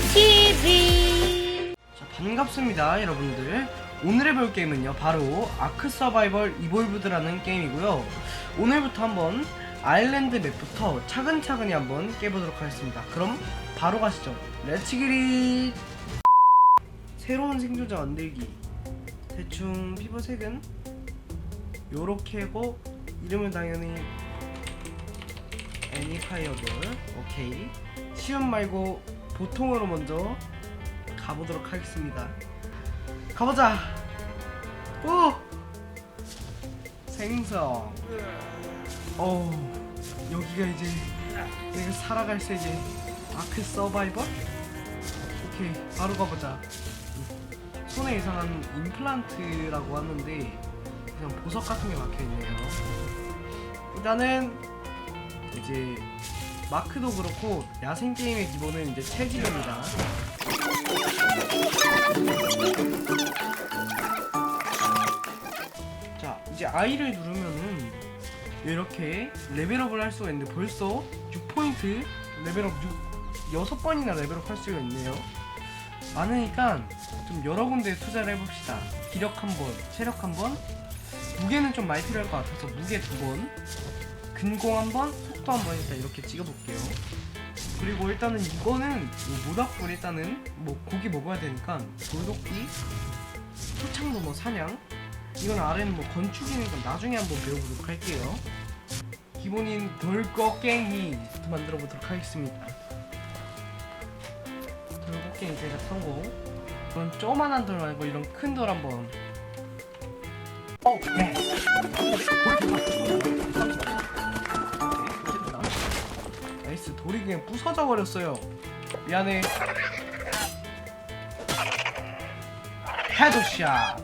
TV 자, 반갑습니다, 여러분들. 오늘 해볼 게임은요, 바로 아크 서바이벌 이볼브드라는 게임이고요. 오늘부터 한번 아일랜드 맵부터 차근차근히 한번 깨보도록 하겠습니다. 그럼 바로 가시죠. 렛츠 기릿! 새로운 생존자 만들기. 대충 피부 색은 요렇게고 이름은 당연히 애니파이어블. 오케이. 시험 말고 보통으로 먼저 가보도록 하겠습니다. 가보자. 오. 생성. 어. 여기가 이제 내가 살아갈 새 이제 아크 서바이벌. 오케이 바로 가보자. 손에 이상한 임플란트라고 하는데 그냥 보석 같은 게 박혀 있네요. 일단은 이제 마크도 그렇고 야생 게임의 기본은 이제 체질입니다. 자 이제 I를 누르면은 이렇게 레벨업을 할 수가 있는데 벌써 6포인트 레벨업 6, 6번이나 레벨업 할 수가 있네요. 많으니까 좀 여러 군데에 투자를 해봅시다. 기력 한 번 체력 한 번. 무게는 좀 많이 필요할 것 같아서 무게 두 번. 근공 한 번 속도 한번 일단 이렇게 찍어볼게요 그리고 일단은 이거는 이 모닥불 일단은 뭐 고기 먹어야 되니까 돌도끼 초창도 뭐 사냥 이건 아래는 뭐 건축이니까 나중에 한번 배워보도록 할게요. 기본인 돌고갱이 만들어 보도록 하겠습니다. 돌고갱이 제가 성공. 그럼 조만한 돌 말고 이런 큰 돌 한번. 어, 네. 돌이 그냥 부서져 버렸어요. 미안해. 헤드샷.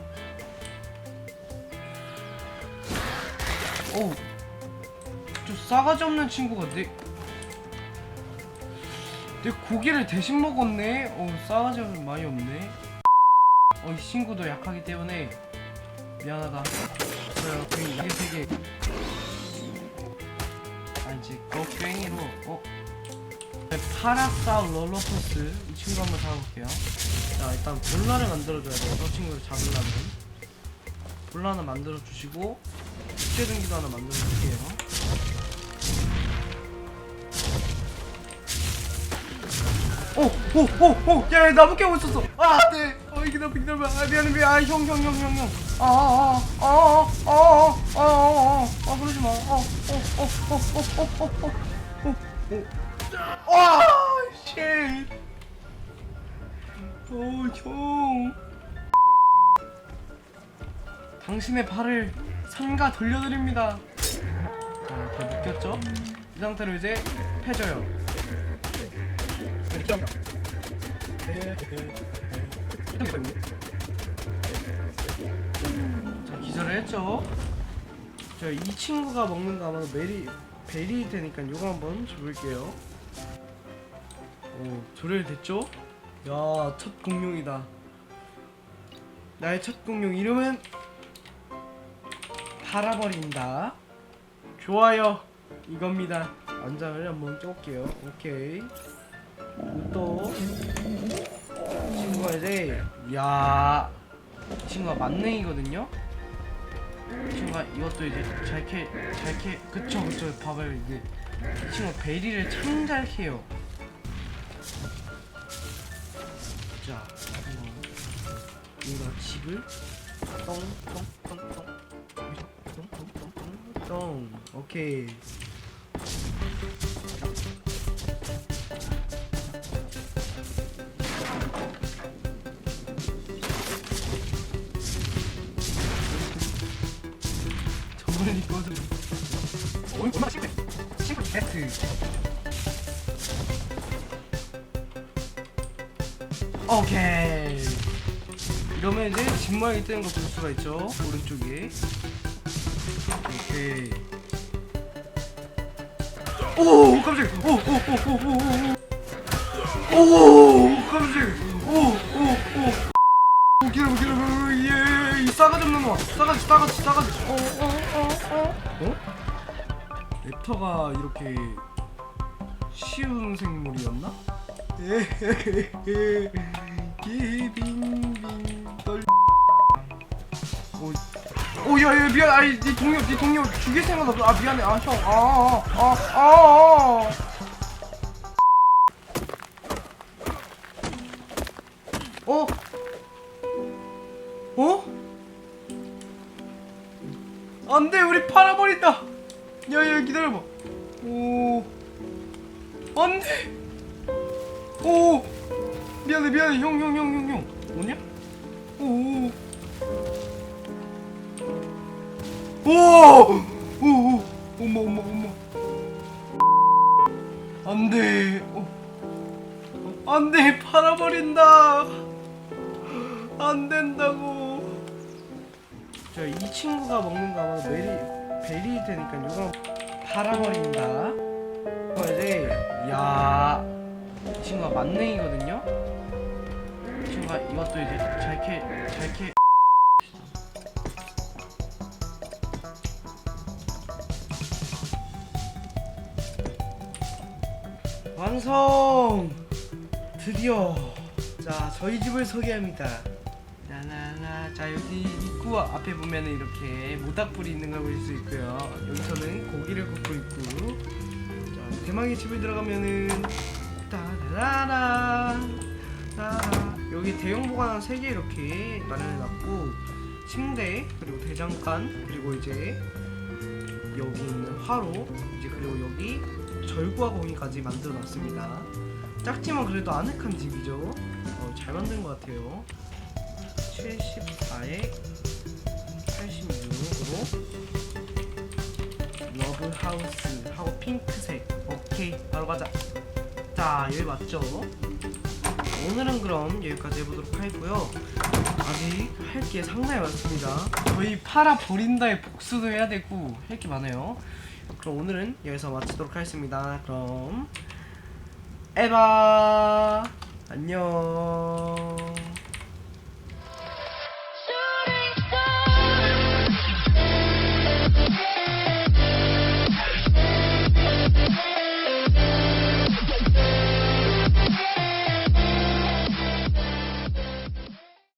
오, 저 싸가지 없는 친구가 내, 내 고기를 대신 먹었네. 어, 싸가지 없는 많이 없네. 어, 이 친구도 약하기 때문에 미안하다. 저요, 그 이게 되게. 아 이제 거괭이로 어. 네, 파라사 롤러코스 이 친구 한번 잡아볼게요. 자 일단 볼라를 만들어줘야 돼요. 저 친구를 잡으려면 볼라 하나 만들어주시고 육제등기도 하나 만들어줄게요. 오, 오, 오, 오, 야, 야, 나무 깨고 있었어. 아, 네. 어, 이게 나 빅들봐. 아, 미안해, 미안. 아, 형, 형, 형, 형, 형. 아, 아, 아, 아, 아, 아, 아, 아, 아, 아, 그러지 마. 아, 어, 어, 어, 어, 어, 어, 어, 어, 어, 어. 아, 쉣. 오, 형. 당신의 발을 삼가 돌려드립니다. 자, 다 묶였죠? 이 상태로 이제 패줘요. 자, 기절을 했죠? 자, 이 친구가 먹는 거 아마 메리, 베리 되니까 이거 한번 줘볼게요. 오, 조련됐죠? 야, 첫 공룡이다. 나의 첫 공룡 이름은 팔아버린다. 좋아요. 이겁니다. 안장을 한번 껴볼게요. 오케이. 또 친구가 이제 야 친구가 만능이거든요. 친구가 이것도 이제 잘캐 잘캐 그쵸 그쵸 봐봐요 이게 이 친구가 베리를 참잘 캐요. 자 한번 여기다 집을? 똥똥똥똥똥똥똥 오케이. 저 멀리 꺼져 오이 얼마 싱글 싱글 배트 오케이. 이러면 이제 집 모양이 뜨는 거 볼 수가 있죠. 오른쪽에. 오케이. 오 깜짝이야. 오오오오오오오 오 깜짝이야. 오오오. 기다려 기다려 예이 싸가지 없는 놈 싸가지 싸가지 싸가지. 어어어어? 어? 랩터가 이렇게 쉬운 생물이었나? 기빙빙 떨 오, 오, 야, 야, 미안, 아니, 네 동료, 네 동료 죽일 생각 없어. 아, 미안해, 아, 형, 아, 아, 아, 아, 아. 어? 어? 안 돼, 우리 팔아버린다. 야, 야, 기다려봐. 오, 안 돼. 오, 미안해, 미안해, 형, 형, 형, 형, 형. 뭐냐? 오. 오! 오! 오! 엄마 엄마 엄마 안돼 어. 안돼 팔아버린다 안 된다고 자 이 친구가 먹는 거 아마 메리 베리 되니까 이거 팔아버린다 이제 야이 친구가 만능이거든요? 이 친구가 이것도 이제 잘 캐 잘 캐 완성! 드디어. 자 저희 집을 소개합니다. 라라라 자 여기 입구 앞에 보면은 이렇게 모닥불이 있는 걸 볼 수 있고요. 여기서는 고기를 굽고 있고. 자 대망의 집을 들어가면은 따 라라 라 라 여기 대형 보관함 3개 이렇게 마련해놨고 침대 그리고 대장간 그리고 이제 여기 있는 화로 이제 그리고 여기 절구와 공이까지 만들어 놨습니다. 작지만 그래도 아늑한 집이죠. 어, 잘 만든 것 같아요. 74에 86으로 러브 하우스 하고 핑크색. 오케이 바로 가자. 자 여기 맞죠? 오늘은 그럼 여기까지 해보도록 하고요. 아직 할 게 상당히 많습니다. 저희 팔아 버린다의 복수도 해야 되고 할 게 많아요. 그럼 오늘은 여기서 마치도록 하겠습니다. 그럼 에바 안녕.